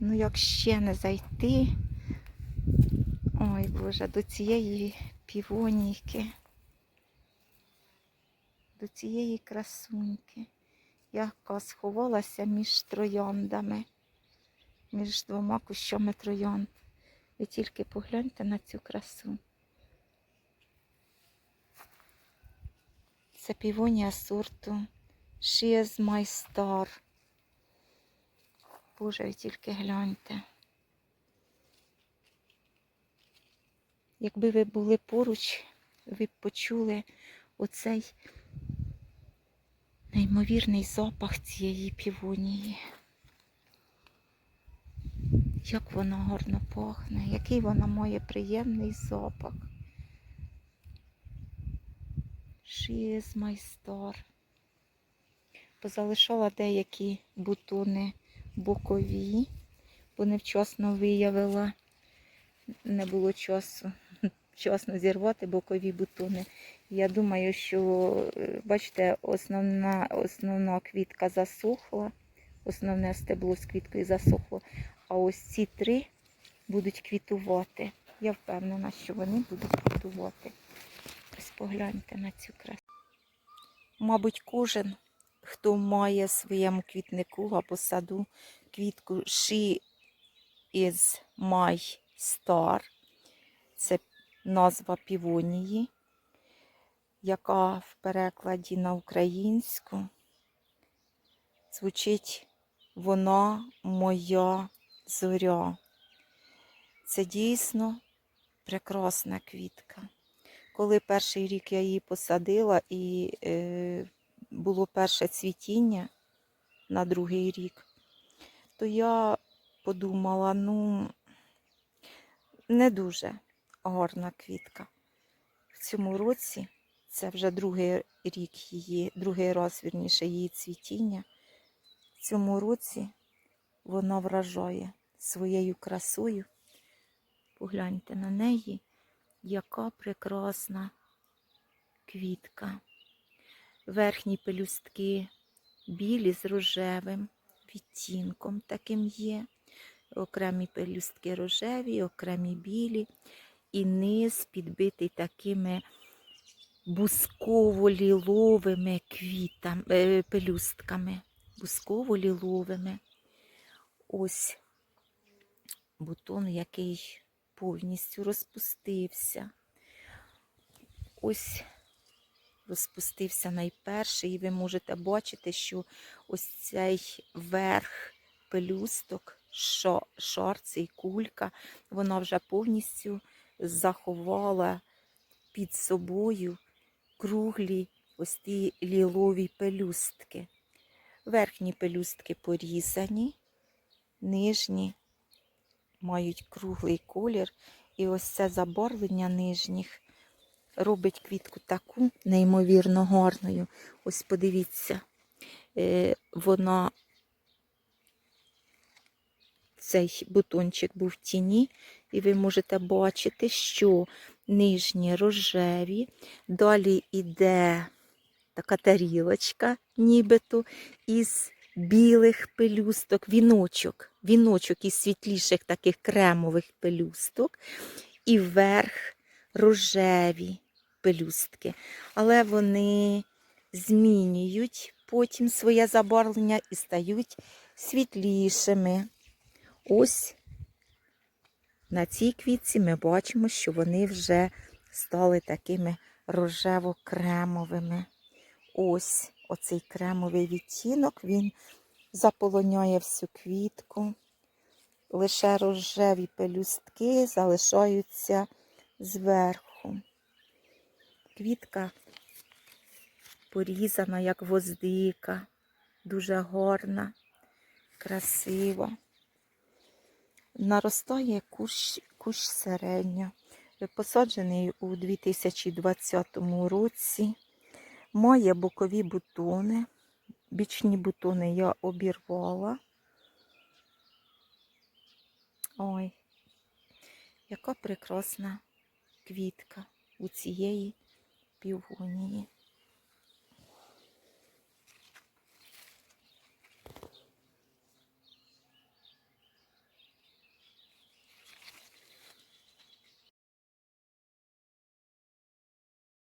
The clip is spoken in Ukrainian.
Ну, як ще не зайти. Ой, Боже, до цієї півоніки, до цієї красуньки, яка сховалася між трояндами, між двома кущами троянд. Ви тільки погляньте на цю красу. Це півонія сорту She my star. Боже, ви тільки гляньте. Якби ви були поруч, ви б почули оцей неймовірний запах цієї півонії. Як вона гарно пахне, який вона має приємний запах. She star. Позалишала деякі бутони бокові, бо невчасно виявила, не було часу вчасно зірвати бокові бутони. Я думаю, що, е, бачите, основна, основна квітка засохла, основне стебло з квіткою засохло, а ось ці три будуть квітувати. Я впевнена, що вони будуть квітувати. Ось погляньте на цю красу. Мабуть, кожен, хто має в своєму квітнику або саду квітку She is my star. Це назва півонії, яка в перекладі на українську звучить вона моя зоря. Це дійсно прекрасна квітка. Коли перший рік я її посадила і е, було перше цвітіння на другий рік, то я подумала, ну, не дуже гарна квітка. В цьому році це вже другий рік її, другий раз, вірніше, її цвітіння. В цьому році вона вражає своєю красою. Погляньте на неї, яка прекрасна квітка. Верхні пелюстки білі з рожевим відтінком таким є. Окремі пелюстки рожеві, окремі білі, і низ підбитий такими бусково-ліловими квітами, е, пелюстками. Бусково-ліловими. Ось бутон, який повністю розпустився. Ось розпустився найперший, і ви можете бачити, що ось цей верх пелюсток, шо- шар, цей кулька, вона вже повністю заховала під собою круглі ось ті лілові пелюстки. Верхні пелюстки порізані, нижні мають круглий колір, і ось це забарвлення нижніх робить квітку таку неймовірно гарною. Ось подивіться, е, вона цей бутончик був в тіні, і ви можете бачити, що нижні рожеві, далі йде така тарілочка, нібито із білих пелюсток, віночок, віночок із світліших таких кремових пелюсток, і вверх рожеві пелюстки. Але вони змінюють потім своє забарвлення і стають світлішими. Ось на цій квітці ми бачимо, що вони вже стали такими рожево-кремовими. Ось оцей кремовий відтінок, він заполоняє всю квітку. Лише рожеві пелюстки залишаються зверху. Квітка порізана, як гвоздика, дуже гарна, красива. Наростає кущ, кущ середньо. Посаджений у 2020 році. Має бокові бутони. Бічні бутони я обірвала. Ой, яка прекрасна квітка у цієї півонії.